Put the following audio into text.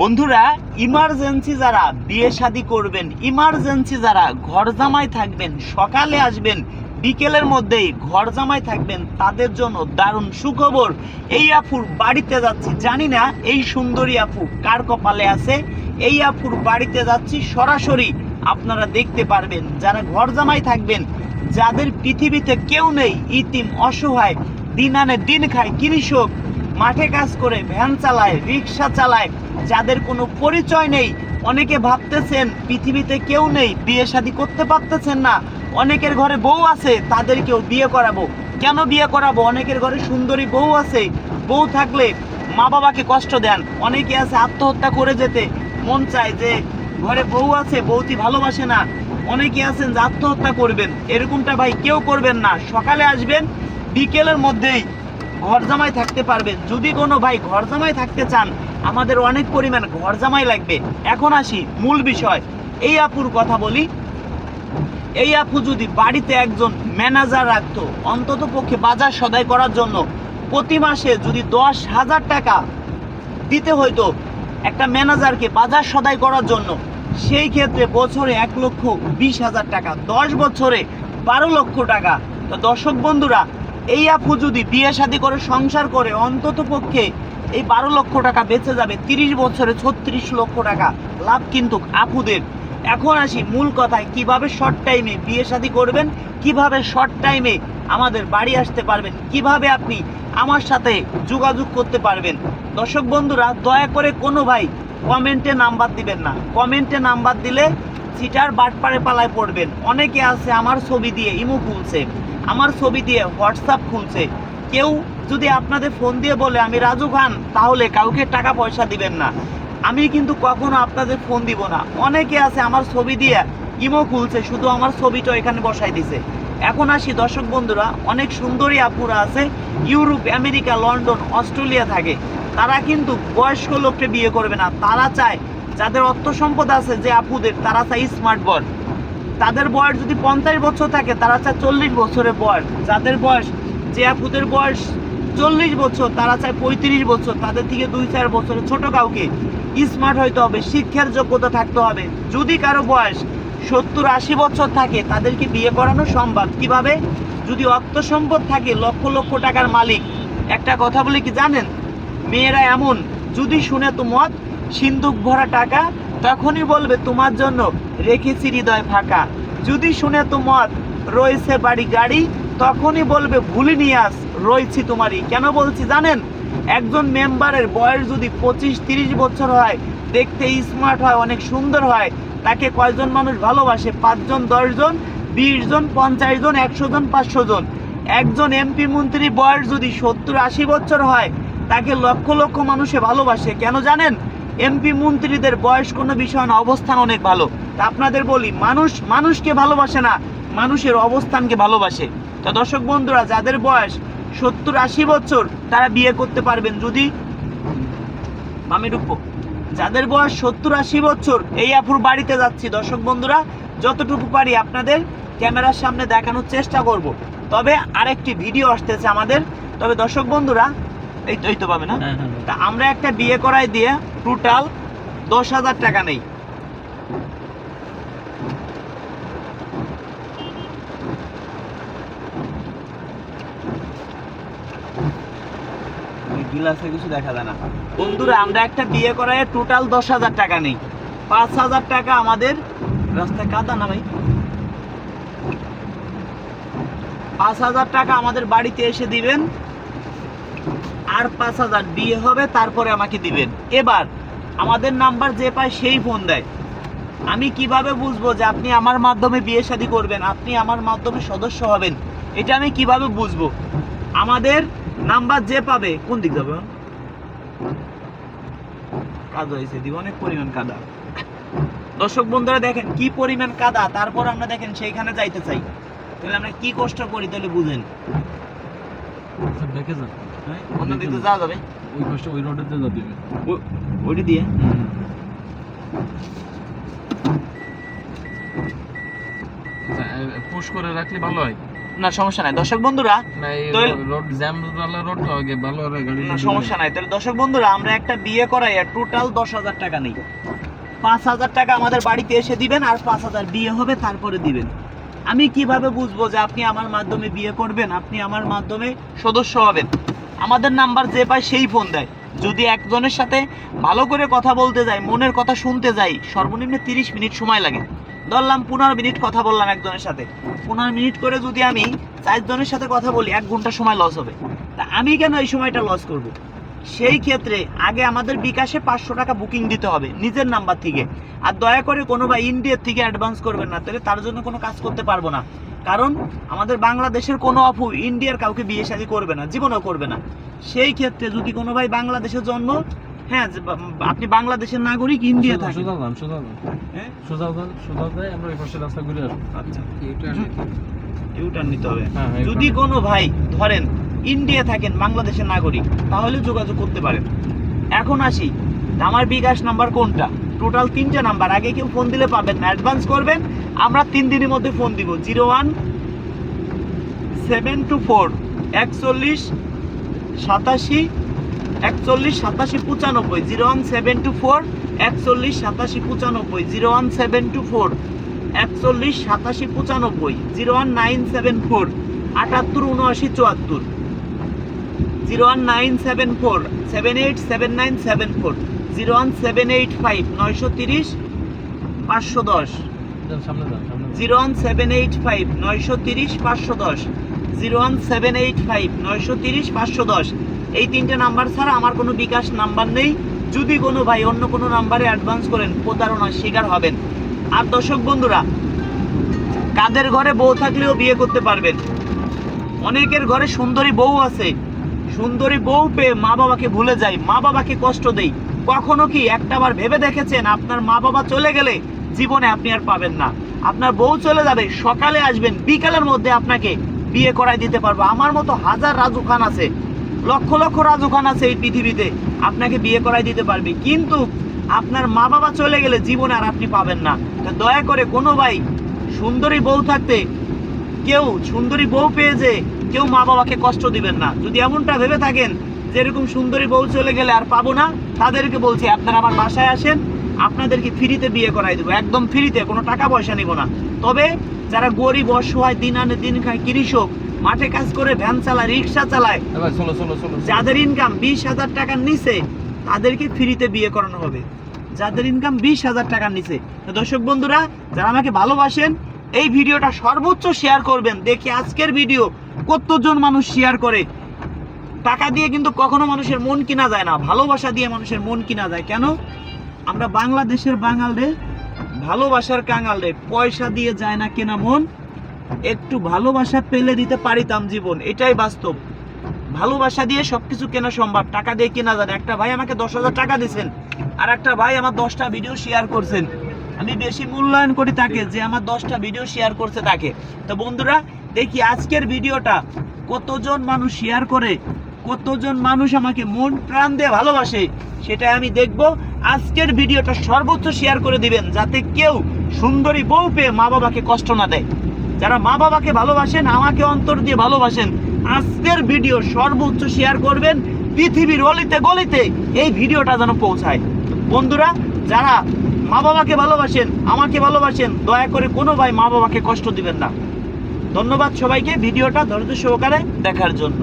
বন্ধুরা ইমার্জেন্সি যারা বিয়ে শাদি করবেন ইমার্জেন্সি যারা ঘর জামাই থাকবেন, সকালে আসবেন, বিকেলের মধ্যেই ঘর জামাই থাকবেন, তাদের জন্য দারুণ সুখবর। এই আফুর বাড়িতে যাচ্ছি, জানি না এই সুন্দরী আপু কার কপালে আছে। এই আফুর বাড়িতে যাচ্ছি সরাসরি, আপনারা দেখতে পারবেন, যারা ঘর জামাই থাকবেন, যাদের পৃথিবীতে কেউ নেই, ইতিম অসহায় দিন আনে দিন খায় কৃষক মাঠে কাজ করে, ভ্যান চালায় রিক্সা চালায়, যাদের কোনো পরিচয় নেই, অনেকে ভাবতেছেন পৃথিবীতে কেউ নেই, বিয়ে শাদি করতে পারতেছেন না, অনেকের ঘরে বউ আছে, তাদেরকেও বিয়ে করাবো। কেন বিয়ে করাবো? অনেকের ঘরে সুন্দরী বউ আছে, বউ থাকলে মা বাবাকে কষ্ট দেন, অনেকে আছে আত্মহত্যা করে যেতে, মন চায় যে ঘরে বউ আছে বউটি ভালোবাসে না, অনেকে আছেন যে আত্মহত্যা করবেন, এরকমটা ভাই কেউ করবেন না, সকালে আসবেন, বিকেলের মধ্যেই ঘর জামাই থাকতে পারবেন। যদি কোনো ভাই ঘর জামাই থাকতে চান, আমাদের অনেক পরিমাণ ঘর জামাই লাগবে। এখন আসি মূল বিষয়। এই আপুর কথা বলি। এই আপু যদি বাড়িতে একজন ম্যানেজার রাখতো, অন্তত পক্ষে বাজার সদাই করার জন্য প্রতি মাসে যদি দশ হাজার টাকা দিতে হইতো একটা ম্যানেজারকে বাজার সদাই করার জন্য, সেই ক্ষেত্রে বছরে এক লক্ষ বিশ হাজার টাকা, দশ বছরে বারো লক্ষ টাকা। তো দর্শক বন্ধুরা এই আপু যদি বিয়ে শাদী করে, সংসার করে, অন্তত পক্ষে এই বারো লক্ষ টাকা বেঁচে যাবে, তিরিশ বছরে ছত্রিশ লক্ষ টাকা, লাভ কিন্তু আপুদের। এখন আসি মূল কথায়, কীভাবে শর্ট টাইমে বিয়ে শাদী করবেন, কীভাবে শর্ট টাইমে আমাদের বাড়ি আসতে পারবেন, কীভাবে আপনি আমার সাথে যোগাযোগ করতে পারবেন। দর্শক বন্ধুরা, দয়া করে কোনো ভাই কমেন্টে নাম্বার দিবেন না। কমেন্টে নাম্বার দিলে সিটার বাটপাড়ে পালায় পড়বেন। অনেকে আছে আমার ছবি দিয়ে, ইমো খুলছে। আমার ছবি দিয়ে হোয়াটসঅ্যাপ খুলছে। কেউ যদি আপনাদের ফোন দিয়ে বলে, আমি রাজু খান, তাহলে কাউকে টাকা পয়সা দিবেন না। আমি কিন্তু কখনো আপনাদের ফোন দিব না। অনেকে আছে আমার ছবি দিয়ে ইমো খুলছে, শুধু আমার ছবিটা এখানে বসাই দিছে। এখন আসি, দর্শক বন্ধুরা, অনেক সুন্দরী আপুরা আছে, ইউরোপ, আমেরিকা, লন্ডন, অস্ট্রেলিয়া থাকে। তারা কিন্তু বয়স্ক লোককে বিয়ে করবে না। তারা চায় যাদের অর্থ সম্পদ আছে যে আপুদের, তারা চায় স্মার্ট বর তাদের বয়স যদি পঞ্চাশ বছর থাকে, তারা চায় চল্লিশ বছরের বয়স। যাদের বয়স, যে আপুদের বয়স চল্লিশ বছর, তারা চায় পঁয়ত্রিশ বছর। তাদের থেকে দুই চার বছরের ছোট কাউকে স্মার্ট হইতে হবে, শিক্ষার যোগ্যতা থাকতে হবে। যদি কারও বয়স সত্তর আশি বছর থাকে, তাদেরকে বিয়ে করানো সম্ভব। কীভাবে? যদি অর্থ সম্পদ থাকে, লক্ষ লক্ষ টাকার মালিক। একটা কথা বলে কি জানেন? মেয়েরা এমন, যদি শুনে তো মত সিন্দুক ভরা টাকা তখনই বলবে, তোমার জন্য রেখেছি হৃদয় ফাঁকা। যদি শুনে তো মত রয়েছে বাড়ি গাড়ি, তখনই বলবে ভুলিনি আস, রয়েছি তোমারই। কেন বলছি জানেন? একজন মেম্বারের বয়স যদি পঁচিশ তিরিশ বছর হয়, দেখতে স্মার্ট হয়, অনেক সুন্দর হয়, তাকে কয়জন মানুষ ভালোবাসে? পাঁচজন, দশজন, বিশ জন, পঞ্চাশ জন, একশো জন, পাঁচশো জন। একজন এমপি মন্ত্রী বয়স যদি সত্তর আশি বছর হয়, তাকে লক্ষ লক্ষ মানুষে ভালোবাসে। কেন জানেন? এমপি মন্ত্রীদের বয়স কোনো বিষয় না, অবস্থান অনেক ভালো। তা আপনাদের বলি, মানুষ, মানুষকে ভালোবাসে না, মানুষের অবস্থানকে ভালোবাসে। তো দর্শক বন্ধুরা, যাদের বয়স সত্তর আশি বছর, তারা বিয়ে করতে পারবেন যদি আমি ঢুকবো যাদের বয়স সত্তর আশি বছর, এই আপুর বাড়িতে যাচ্ছি। দর্শক বন্ধুরা, যতটুকু পারি আপনাদের ক্যামেরার সামনে দেখানোর চেষ্টা করব। তবে আরেকটি ভিডিও আসতেছে আমাদের। তবে দর্শক বন্ধুরা এই তো এই তো পাবে না? হ্যাঁ হ্যাঁ তা আমরা একটা বিয়ে করাই দিয়ে টোটাল দশ হাজার টাকা নেই। গিলাসে কিছু দেখা যায় না। বন্ধুরা আমরা একটা বিয়ে করাই টোটাল দশ হাজার টাকা নেই। পাঁচ হাজার টাকা আমাদের রাস্তায় কাদা না ভাই? পাঁচ হাজার টাকা আমাদের বাড়িতে এসে দিবেন। আর পাঁচ হাজার বিয়ে হবে, তারপরে আমাকে দিবেন। এবার, আমাদের নাম্বার যে পায় সেই ফোন দেয়। আমি কীভাবে বুঝব যে আপনি আমার মাধ্যমে বিয়ে শাদী করবেন? আপনি আমার মাধ্যমে সদস্য হবেন? এটা আমি কীভাবে বুঝব? আমাদের নাম্বার যে পাবে, কোন দিক যাবে? কাদা হয়েছে, দিব অনেক পরিমাণ কাদা। দর্শক বন্ধুরা দেখেন, কি পরিমাণ কাদা। তারপর আমরা দেখেন, সেইখানে যাইতে চাই। তাহলে আমরা কি কষ্ট করি, তাহলে বুঝেন। দেখে যান? অন্য দিকে যাওয়া যাবে? ওই কষ্ট ওই রোডেতে যা দিবে। ওইটি দিয়ে? পুশ করে রাখলে ভালো হয়? না সমস্যা নাই। দর্শক বন্ধুরা না এই তো- রোড জ্যাম রোড তো আগে ভালো গাড়ি না সমস্যা নাই। তাহলে দর্শক বন্ধুরা আমরা একটা বিয়ে করাই টোটাল দশ হাজার টাকা নেই। পাঁচ হাজার টাকা আমাদের বাড়িতে এসে দিবেন আর পাঁচ হাজার বিয়ে হবে তারপরে দিবেন। আমি কীভাবে বুঝব যে আপনি আমার মাধ্যমে বিয়ে করবেন? আপনি আমার মাধ্যমে সদস্য হবেন। আমাদের নাম্বার যে পায় সেই ফোন দেয়। যদি একজনের সাথে ভালো করে কথা বলতে যাই, মনের কথা শুনতে যাই, সর্বনিম্ন তিরিশ মিনিট সময় লাগে। ধরলাম পনেরো মিনিট কথা বললাম একজনের সাথে। পনেরো মিনিট করে যদি আমি চারজনের সাথে কথা বলি, এক ঘণ্টা সময় লস হবে। তা আমি কেন এই সময়টা লস করব? সেই ক্ষেত্রে আগে আমাদের বিকাশে পাঁচশো টাকা বুকিং দিতে হবে নিজের নাম্বার থেকে। আর দয়া করে কোনো বা ইন্ডিয়ার থেকে অ্যাডভান্স করবেন না তাহলে তার জন্য কোনো কাজ করতে পারব না। কারণ আমাদের বাংলাদেশের কোনো অফু ইন্ডিয়ার কাউকে বিয়ে শাদী করবে না জীবনেও করবে না। সেই ক্ষেত্রে যদি কোনো ভাই বাংলাদেশে জন্ম হ্যাঁ আপনি বাংলাদেশের নাগরিক ইন্ডিয়া থাকে সোজা যান সোজা যান হ্যাঁ? সোজা যান সোজা যাই আমরা এই পাশে রাস্তা ঘুরে আসব। আচ্ছা। ইউটার্ন নিতে হবে। হ্যাঁ, হ্যাঁ, যদি কোনো ভাই ধরেন ইন্ডিয়া থাকেন বাংলাদেশের নাগরিক, তাহলে যোগাযোগ করতে পারেন। এখন আসি, আমার বিকাশ নাম্বার কোনটা? টোটাল তিনটে নাম্বার, আগে কেউ ফোন দিলে পাবেন না অ্যাডভান্স করবেন। আমরা তিন দিনের মধ্যে ফোন দিব zero one seven two four একচল্লিশ সাতাশি একচল্লিশ সাতাশি পঁচানব্বই zero one seven two four একচল্লিশ সাতাশি পঁচানব্বই zero one seven two four একচল্লিশ সাতাশি পঁচানব্বই zero one nine seven four আটাত্তর, উনআশি, চুয়াত্তর। Zero one nine seven four seven eight seven nine seven four zero one seven eight five নয়শো তিরিশ পাঁচশো দশ। Zero one seven eight five নয়শো তিরিশ পাঁচশো দশ। Zero one seven eight five নয়শো তিরিশ পাঁচশো দশ। এই তিনটে নাম্বার ছাড়া আমার কোনো বিকাশ নাম্বার নেই। যদি কোনো ভাই অন্য কোনো নাম্বারে অ্যাডভান্স করেন প্রতারণার শিকার হবেন। আর দর্শক বন্ধুরা কাদের ঘরে বউ থাকলেও বিয়ে করতে পারবেন? অনেকের ঘরে সুন্দরী বউ আছে। সুন্দরী বউ পেয়ে মা বাবাকে ভুলে যায় মা বাবাকে কষ্ট দেই। কখনো কি একটাবার ভেবে দেখেছেন আপনার মা বাবা চলে গেলে জীবনে আপনি আর পাবেন না? আপনার বউ চলে যাবে, সকালে আসবেন, বিকালের মধ্যে আপনাকে বিয়ে করাই দিতে পারব। আমার মতো হাজার রাজু খান আছে, লক্ষ লক্ষ রাজু খান আছে এই পৃথিবীতে, আপনাকে বিয়ে করাই দিতে পারবে। কিন্তু আপনার মা বাবা চলে গেলে জীবনে আর আপনি পাবেন না। দয়া করে কোনো ভাই সুন্দরী বউ থাকতে, কেউ সুন্দরী বউ পেয়ে যে কেউ মা বাবাকে কষ্ট দিবেন না। যদি এমনটা ভেবে থাকেন যে এরকম সুন্দরী বউ চলে গেলে আর পাবো না তাদেরকে বলছি আপনারা আমার বাসায় আসেন আপনাদেরকে ফ্রিতে বিয়ে করাই দেবো। একদম ফ্রিতে কোনো টাকা পয়সা নিব না। তবে যারা গরিব অসহায় দিন আনে দিন খায় কৃষক মাঠে কাজ করে ভ্যান চালায় রিক্সা চালায় যাদের ইনকাম বিশ হাজার টাকার নিচে তাদেরকে ফ্রিতে বিয়ে করানো হবে। যাদের ইনকাম বিশ হাজার টাকার নিচে। তো দর্শক বন্ধুরা যারা আমাকে ভালোবাসেন এই ভিডিওটা সর্বোচ্চ শেয়ার করবেন। দেখি আজকের ভিডিও কতজন মানুষ শেয়ার করে? টাকা দিয়ে কিন্তু কখনো মানুষের মন কিনা যায় না, ভালোবাসা দিয়ে মানুষের মন কিনা যায়। কেন? আমরা বাংলাদেশের বাঙাল রে ভালোবাসার কাঙাল রে পয়সা দিয়ে যায় না কেনা মন, একটু ভালোবাসা পেলে দিতে পারিতাম জীবন, এটাই বাস্তব। ভালোবাসা দিয়ে সবকিছু কেনা সম্ভব, টাকা দিয়ে কেনা যায় একটা ভাই আমাকে দশ হাজার টাকা দিয়েছেন, আর একটা ভাই আমার দশটা ভিডিও শেয়ার করছেন। আমি বেশি মূল্যায়ন করি তাকে যে আমার দশটা ভিডিও শেয়ার করছে তাকে। তো বন্ধুরা দেখি আজকের ভিডিওটা কতজন মানুষ শেয়ার করে, কতজন মানুষ আমাকে মন প্রাণ দিয়ে ভালোবাসে সেটা আমি দেখব। আজকের ভিডিওটা সর্বোচ্চ শেয়ার করে দিবেন যাতে কেউ সুন্দরী বউ পেয়ে মা বাবাকে কষ্ট না দেয়। যারা মা বাবাকে ভালোবাসেন, আমাকে অন্তর দিয়ে ভালোবাসেন, আজকের ভিডিও সর্বোচ্চ শেয়ার করবেন পৃথিবীর অলিতে গলিতে এই ভিডিওটা যেন পৌঁছায়। বন্ধুরা, যারা মা বাবাকে ভালোবাসেন, আমাকে ভালোবাসেন, দয়া করে কোনো ভাই মা বাবাকে কষ্ট দিবেন না। ধন্যবাদ সবাইকে ভিডিওটা ধৈর্য সহকারে দেখার জন্য।